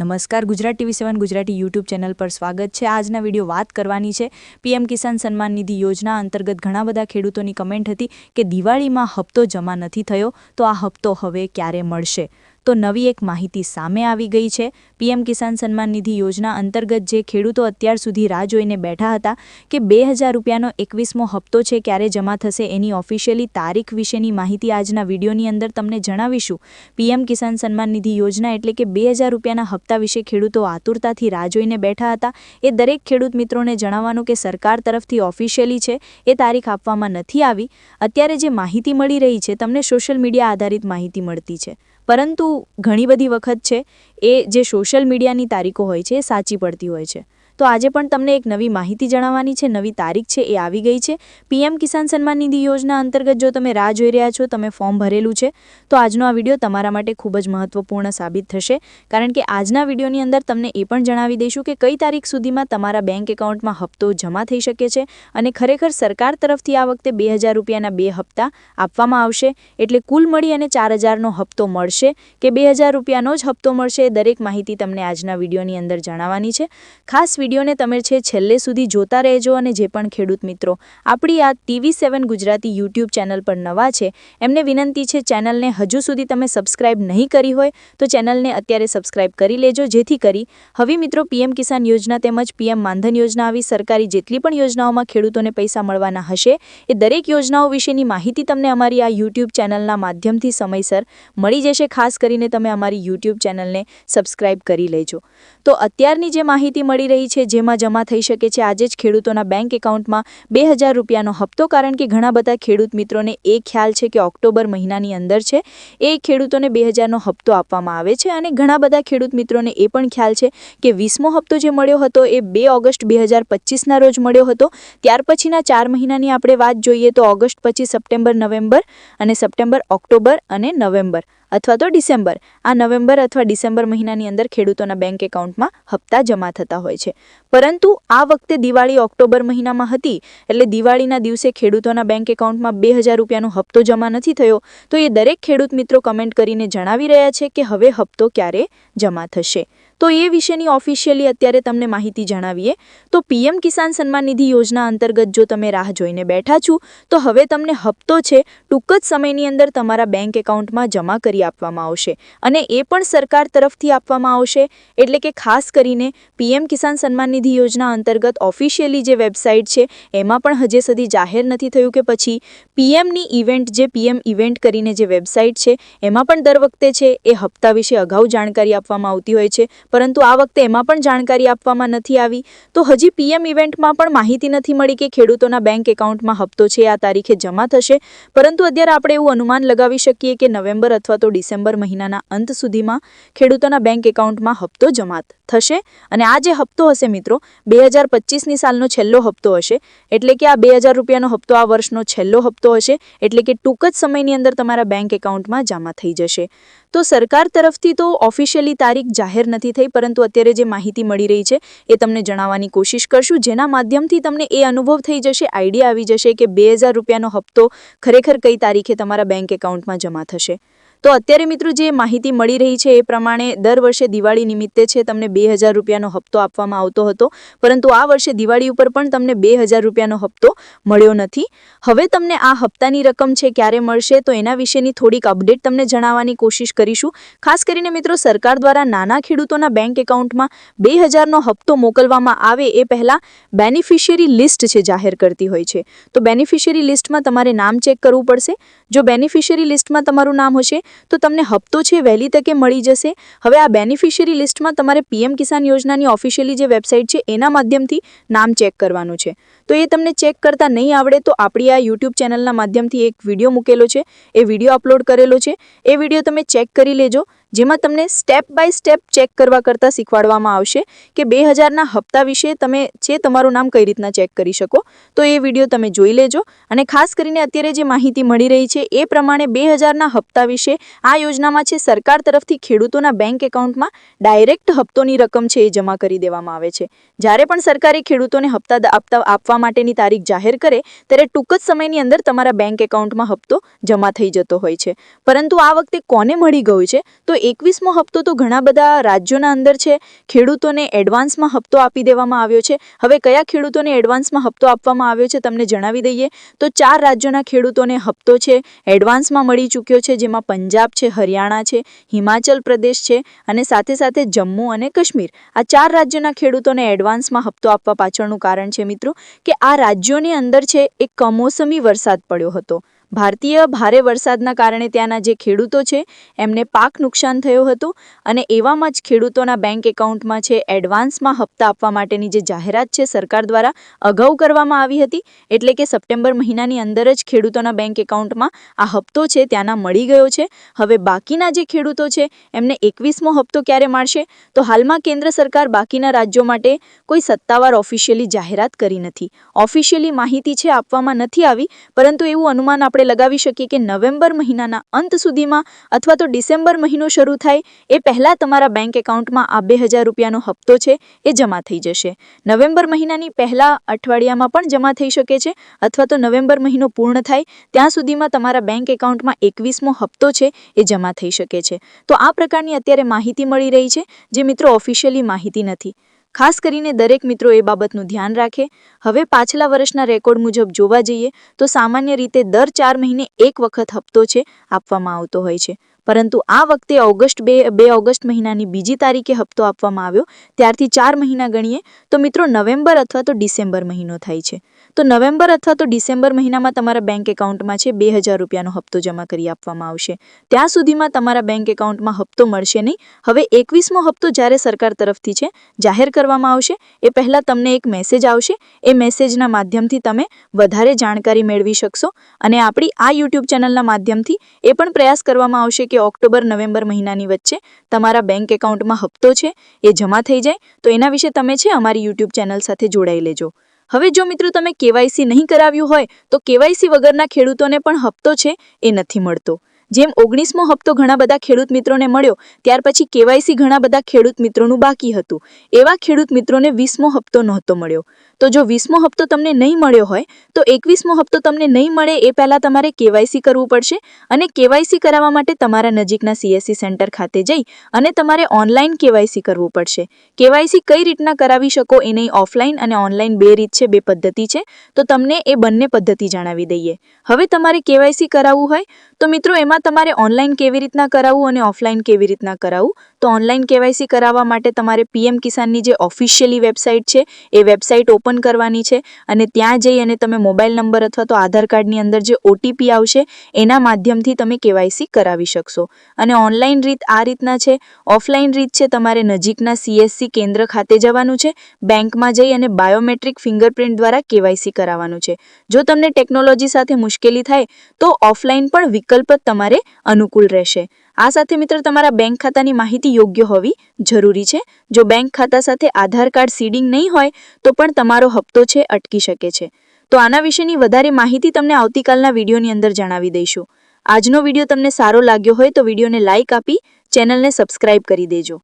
નમસ્કાર, Gujarat TV seven, Gujarati YouTube channel પર સ્વાગત છે. આજના વીડિયો વાત કરવાની છે પીએમ કિસાન સન્માન નિધિ યોજના અંતર્ગત ઘણા બધા ખેડૂતોની કમેન્ટ હતી કે દિવાળીમાં હપ્તો જમા નથી થયો, તો આ હપ્તો હવે ક્યારે મળશે? તો નવી એક માહિતી સામે આવી ગઈ છે. પીએમ કિસાન સન્માન નિધિ યોજના અંતર્ગત જે ખેડૂતો અત્યાર સુધી રાહ જોઈને બેઠા હતા કે બે હજાર રૂપિયાનો એકવીસમો હપ્તો છે ક્યારે જમા થશે એની ઓફિશિયલી તારીખ વિશેની માહિતી આજના વિડીયોની અંદર તમને જણાવીશું. પીએમ કિસાન સન્માન નિધિ યોજના એટલે કે બે હજાર રૂપિયાના હપ્તા વિશે ખેડૂતો આતુરતાથી રાહ જોઈને બેઠા હતા. એ દરેક ખેડૂત મિત્રોને જણાવવાનું કે સરકાર તરફથી ઓફિશિયલી છે, એ તારીખ આપવામાં નથી આવી. અત્યારે જે માહિતી મળી રહી છે, તમને સોશિયલ મીડિયા આધારિત માહિતી મળતી છે. પરંતુ ઘણી બધી વખત છે, એ જે સોશિયલ મીડિયાની તારીખો હોય છે, એ સાચી પડતી હોય છે. તો આજે પણ તમને એક નવી માહિતી જણાવવાની છે. નવી તારીખ છે એ આવી ગઈ છે. પીએમ કિસાન સન્માન નિધિ યોજના અંતર્ગત જો તમે રાહ જોઈ રહ્યા છો, તમે ફોર્મ ભરેલું છે. તો આજનો આ વીડિયો તમારા માટે ખૂબ જ મહત્વપૂર્ણ સાબિત થશે. કારણ કે આજના વિડીયોની અંદર તમને એ પણ જણાવી દઈશું કે કઈ તારીખ સુધીમાં તમારા બેંક એકાઉન્ટમાં હપ્તો જમા થઈ શકે છે અને ખરેખર સરકાર તરફથી આ વખતે બે હજાર રૂપિયાના બે હપ્તા આપવામાં આવશે. એટલે કુલ મળી અને ચાર હજારનો હપ્તો મળશે કે બે હજાર રૂપિયાનો જ હપ્તો મળશે દરેક માહિતી તમને આજના વિડીયોની અંદર જણાવવાની છે. ખાસ વિડીયોને તમે છે છેલ્લે સુધી જોતા રહેજો અને જે પણ ખેડૂત મિત્રો, આપણી આ TV seven Gujarati YouTube channel પર નવા છે, એમને વિનંતી છે ચેનલને હજુ સુધી તમે સબસ્ક્રાઇબ નહીં કરી હોય, તો ચેનલને અત્યારે સબસ્ક્રાઇબ કરી લેજો, જેથી કરી હવે મિત્રો પીએમ કિસાન યોજના તેમજ પીએમ માનધન યોજના આવી સરકારી જેટલી પણ યોજનાઓમાં ખેડૂતોને પૈસા મળવાના હશે, એ દરેક યોજનાઓ વિશેની માહિતી તમને અમારી આ યુટ્યુબ ચેનલના માધ્યમથી સમયસર મળી જશે, ખાસ કરીને તમે અમારી યુટ્યુબ ચેનલને સબસ્ક્રાઇબ કરી લેજો. તો અત્યારની જે માહિતી મળી રહી છે જેમાં જમા થઈ શકે છે. આજે જ ખેડૂતોના બેંક એકાઉન્ટમાં બે હજાર રૂપિયાનો હપ્તો, કારણ કે ઘણા બધા ખેડૂત મિત્રોને એ ખ્યાલ છે કે ઓક્ટોબર મહિનાની અંદર છે, એ ખેડૂતોને બે હજારનો હપ્તો આપવામાં આવે છે અને ઘણા બધા ખેડૂત મિત્રોને એ પણ ખ્યાલ છે કે વીસમો હપ્તો જે મળ્યો હતો, એ બે ઓગસ્ટ બે હજાર પચીસના રોજ મળ્યો હતો. ત્યાર પછીના ચાર મહિનાની આપણે વાત જોઈએ તો ઓગસ્ટ પછી સપ્ટેમ્બર, નવેમ્બર અને સપ્ટેમ્બર, ઓક્ટોબર અને નવેમ્બર. અથવા તો ડિસેમ્બર. આ નવેમ્બર અથવા ડિસેમ્બર મહિનાની અંદર ખેડૂતોના બેંક એકાઉન્ટમાં હપ્તા જમા થતા હોય છે. પરંતુ આ વખતે દિવાળી ઓક્ટોબર મહિનામાં હતી, એટલે દિવાળીના દિવસે ખેડૂતોના બેંક એકાઉન્ટમાં બે હજાર રૂપિયાનો હપ્તો જમા નથી થયો, તો એ દરેક ખેડૂત મિત્રો કમેન્ટ કરીને જણાવી રહ્યા છે કે હવે હપ્તો ક્યારે જમા થશે. તો એ વિશેની ઓફિશિયલી અત્યારે તમને માહિતી જણાવીએ. તો પીએમ કિસાન સન્માન નિધિ યોજના અંતર્ગત જો તમે રાહ જોઈને બેઠા છો, તો હવે તમને હપ્તો છે, ટૂંક જ સમયની અંદર તમારા બેંક એકાઉન્ટમાં જમા કરી આપવામાં આવશે. અને એ પણ સરકાર તરફથી આપવામાં આવશે. એટલે કે ખાસ કરીને પીએમ કિસાન સન્માન નિધિ યોજના અંતર્ગત ઓફિશિયલી જે વેબસાઇટ છે, એમાં પણ હજી સુધી જાહેર નથી થયું કે પછી પીએમની ઇવેન્ટ જે પીએમ ઇવેન્ટ કરીને જે વેબસાઇટ છે, એમાં પણ દર વખતે છે, એ હપ્તા વિશે અગાઉ જાણકારી આપવામાં આવતી હોય છે. પરંતુ આ વખતે એમાં પણ જાણકારી આપવામાં નથી આવી. તો હજી પીએમ ઇવેન્ટમાં પણ માહિતી નથી મળી કે ખેડૂતોના બેંક એકાઉન્ટમાં હપ્તો છે, આ તારીખે જમા થશે. પરંતુ અત્યારે આપણે એવું અનુમાન લગાવી શકીએ કે નવેમ્બર અથવા તો ડિસેમ્બર મહિનાના અંત સુધીમાં ખેડૂતોના બેંક એકાઉન્ટમાં હપ્તો જમા થશે. અને આ જે હપ્તો હશે મિત્રો, બે હજાર પચીસની સાલનો છેલ્લો હપ્તો હશે. એટલે કે આ બે હજાર રૂપિયાનો હપ્તો આ વર્ષનો છેલ્લો હપ્તો હશે. એટલે કે ટૂંક જ સમયની અંદર તમારા બેંક એકાઉન્ટમાં જમા થઈ જશે. તો સરકાર તરફથી તો ઓફિશિયલી તારીખ જાહેર નથી થઈ, પરંતુ અત્યારે જે માહિતી મળી રહી છે એ તમને જણાવવાની કોશિશ કરશું. જેના માધ્યમથી તમને એ અનુભવ થઈ જશે, આઈડિયા આવી જશે કે બે હજાર રૂપિયાનો હપ્તો ખરેખર કઈ તારીખે તમારા બેંક એકાઉન્ટમાં જમા થશે. તો અત્યારે મિત્રો જે માહિતી મળી રહી છે એ પ્રમાણે દર વર્ષે દિવાળી નિમિત્તે છે તમને બે હજાર રૂપિયાનો હપ્તો આપવામાં આવતો હતો. પરંતુ આ વર્ષે દિવાળી ઉપર પણ તમને બે હજાર રૂપિયાનો હપ્તો મળ્યો નથી. હવે તમને આ હપ્તાની રકમ છે ક્યારે મળશે તો એના વિશેની થોડીક અપડેટ તમને જણાવવાની કોશિશ કરીશું. ખાસ કરીને મિત્રો સરકાર દ્વારા નાના ખેડૂતોના બેંક એકાઉન્ટમાં બે હજારનો હપ્તો મોકલવામાં આવે એ પહેલાં બેનિફિશિયરી લિસ્ટ છે જાહેર કરતી હોય છે. તો બેનિફિશિયરી લિસ્ટમાં તમારે નામ ચેક કરવું પડશે. જો બેનિફિશિયરી લિસ્ટમાં તમારું નામ હશે તો તમને હપ્તો છે, વહેલી તકે મળી જશે. હવે આ બેનિફિશિયરી લિસ્ટમાં તમારે પીએમ કિસાન યોજનાની ઓફિશિયલી જે વેબસાઇટ છે, એના માધ્યમથી નામ ચેક કરવાનું છે. તો એ તમને ચેક કરતા નહીં આવડે તો આપણી આ યુટ્યુબ ચેનલના માધ્યમથી એક વીડિયો મૂકેલો છે. એ વીડિયો અપલોડ કરેલો છે. એ વીડિયો તમે ચેક કરી લેજો. જેમાં તમને સ્ટેપ બાય સ્ટેપ ચેક કરવા કરતાં શીખવાડવામાં આવશે કે બે હજારના હપ્તા વિશે તમે છે તમારું નામ કઈ રીતના ચેક કરી શકો. તો એ વીડિયો તમે જોઈ લેજો અને ખાસ કરીને અત્યારે જે માહિતી મળી રહી છે એ પ્રમાણે બે હજારના હપ્તા વિશે આ યોજનામાં છે સરકાર તરફથી ખેડૂતોના બેંક એકાઉન્ટમાં ડાયરેક્ટ હપ્તોની રકમ છે એ જમા કરી દેવામાં આવે છે. જ્યારે પણ સરકારે ખેડૂતોને હપ્તા આપતા, આપવા માટેની તારીખ જાહેર કરે ત્યારે ટૂંક જ સમયની અંદર તમારા બેંક એકાઉન્ટમાં હપ્તો જમા થઈ જતો હોય છે. પરંતુ આ વખતે કોને મળી ગયું છે? તો એકવીસમો હપ્તો તો ઘણા બધા રાજ્યોના અંદર છે. ખેડૂતોને એડવાન્સમાં હપ્તો આપી દેવામાં આવ્યો છે. હવે કયા ખેડૂતોને એડવાન્સમાં હપ્તો આપવામાં આવ્યો છે તમને જણાવી દઈએ. તો ચાર રાજ્યોના ખેડૂતોને હપ્તો છે. એડવાન્સમાં મળી ચૂક્યો છે, જેમાં પંજાબ છે, હરિયાણા છે, હિમાચલ પ્રદેશ છે અને સાથે સાથે જમ્મુ અને કાશ્મીર. આ ચાર રાજ્યોના ખેડૂતોને એડવાન્સમાં હપ્તો આપવા પાછળનું કારણ છે મિત્રો, કે આ રાજ્યોની અંદર છે, એક કમોસમી વરસાદ પડ્યો હતો. ભારતીય ભારે વરસાદના કારણે ત્યાંના જે ખેડૂતો છે, એમને પાક નુકસાન થયો હતું અને એવામાં જ ખેડૂતોના બેંક એકાઉન્ટમાં છે, એડવાન્સમાં હપ્તા આપવા માટેની જે જાહેરાત છે, સરકાર દ્વારા અગાઉ કરવામાં આવી હતી. એટલે કે સપ્ટેમ્બર મહિનાની અંદર જ ખેડૂતોના બેંક એકાઉન્ટમાં આ હપ્તો છે, ત્યાંના મળી ગયો છે. હવે બાકીના જે ખેડૂતો છે, એમને એકવીસમો હપ્તો ક્યારે મળશે? તો હાલમાં કેન્દ્ર સરકાર બાકીના રાજ્યો માટે કોઈ સત્તાવાર ઓફિશિયલી જાહેરાત કરી નથી. ઓફિશિયલી માહિતી છે, આપવામાં નથી આવી, પરંતુ એવું અનુમાન આપણે લગાવી શકીએ કે નવેમ્બર મહિનાના અંત સુધીમાં અથવા તો ડિસેમ્બર મહિનો શરૂ થાય, એ પહેલાં તમારા બેંક એકાઉન્ટમાં આ બે હજાર રૂપિયાનો હપ્તો છે, એ જમા થઈ જશે. નવેમ્બર મહિનાની પહેલા અઠવાડિયામાં પણ જમા થઈ શકે છે, અથવા તો નવેમ્બર મહિનો પૂર્ણ થાય, ત્યાં સુધીમાં તમારા બેંક એકાઉન્ટમાં એકવીસમો હપ્તો છે, એ જમા થઈ શકે છે. તો આ પ્રકારની અત્યારે માહિતી મળી રહી છે, જે મિત્રો ઓફિશિયલી માહિતી નથી. ખાસ કરીને દરેક મિત્રો એ બાબતનું ધ્યાન રાખે. હવે પાછલા વર્ષના રેકોર્ડ મુજબ જોવા જઈએ તો સામાન્ય રીતે દર ચાર મહિને એક વખત હપ્તો છે આપવામાં આવતો હોય છે. પરંતુ આ વખતે ઓગસ્ટ બે બે ઓગસ્ટ મહિનાની બીજી તારીખે હપ્તો આપવામાં આવ્યો. ત્યારથી ચાર મહિના ગણીએ તો મિત્રો નવેમ્બર અથવા તો ડિસેમ્બર મહિનો થાય છે. તો નવેમ્બર અથવા તો ડિસેમ્બર મહિનામાં તમારા બેંક એકાઉન્ટમાં છે બે હજાર રૂપિયાનો હપ્તો જમા કરી આપવામાં આવશે. ત્યાં સુધીમાં તમારા બેંક એકાઉન્ટમાં હપ્તો મળશે નહીં. હવે એકવીસમો હપ્તો જ્યારે સરકાર તરફથી છે, જાહેર કરવામાં આવશે, એ પહેલાં તમને એક મેસેજ આવશે. એ મેસેજના માધ્યમથી તમે વધારે જાણકારી મેળવી શકશો. અને આપણી આ યુટ્યુબ ચેનલના માધ્યમથી એ પણ પ્રયાસ કરવામાં આવશે કે ઓક્ટોબર, નવેમ્બર મહિનાની વચ્ચે તમારા બેંક એકાઉન્ટમાં હપ્તો છે, એ જમા થઈ જાય, તો એના વિશે તમે છે અમારી યુટ્યુબ ચેનલ સાથે જોડાઈ લેજો. હવે જો મિત્રો તમે કેવાયસી નહીં કરાવ્યું હોય, તો કેવાયસી વગરના ખેડૂતોને પણ હપ્તો છે, એ નથી મળતો. જેમ ઓગણીસમો હપ્તો ઘણા બધા ખેડૂત મિત્રોને મળ્યો, ત્યાર પછી કેવાયસી ઘણા બધા ખેડૂત મિત્રોનું બાકી હતું. એવા ખેડૂત મિત્રોને વીસમો હપ્તો નહોતો મળ્યો. તો જો વીસમો હપ્તો તમને નહીં મળ્યો હોય, તો એકવીસમો હપ્તો તમને નહીં મળે એ પહેલાં તમારે કેવાયસી કરવું પડશે અને કેવાયસી કરાવવા માટે તમારા નજીકના સીએસસી સેન્ટર ખાતે જઈ અને તમારે ઓનલાઈન કેવાયસી કરવું પડશે. કેવાયસી કઈ રીતના કરાવી શકો એની ઓફલાઈન અને ઓનલાઈન બે રીત છે, બે પદ્ધતિ છે, તો તમને એ બંને પદ્ધતિ જણાવી દઈએ. હવે તમારે કેવાયસી કરાવવું હોય, તો મિત્રો એમાં તમારે ઓનલાઈન કેવી રીતના કરાવવું અને ઓફલાઈન કેવી રીતના કરાવવું? તો ઓનલાઈન કેવાયસી કરાવવા માટે તમારે પીએમ કિસાનની જે ઓફિશિયલી વેબસાઇટ છે, એ વેબસાઇટ ઓપન કરવાની છે અને ત્યાં જઈ અને તમે મોબાઈલ નંબર અથવા તો આધાર કાર્ડની અંદર જે ઓટીપી આવશે, એના માધ્યમથી તમે કેવાયસી કરાવી શકશો. અને ઓનલાઈન રીત આ રીતના છે. ઓફલાઈન રીત છે તમારે નજીકના સીએસસી કેન્દ્ર ખાતે જવાનું છે. બેંકમાં જઈ અને બાયોમેટ્રિક ફિંગરપ્રિન્ટ દ્વારા કેવાયસી કરાવવાનું છે. જો તમને ટેકનોલોજી સાથે મુશ્કેલી થાય, તો ઓફલાઈન પણ વિકલ્પ તમારે અનુકૂળ રહેશે. આ સાથે મિત્ર તમારા બેંક ખાતાની માહિતી યોગ્ય હોવી જરૂરી છે. જો બેંક ખાતા સાથે આધાર કાર્ડ સીડિંગ નહીં હોય, તો પણ તમારો હપ્તો છે અટકી શકે છે. તો આના વિશેની વધારે માહિતી તમને આવતીકાલના વિડીયોની અંદર જણાવી દઈશું. આજનો વીડિયો તમને સારો લાગ્યો હોય તો વિડીયોને લાઇક આપી ચેનલને સબસ્ક્રાઇબ કરી દેજો.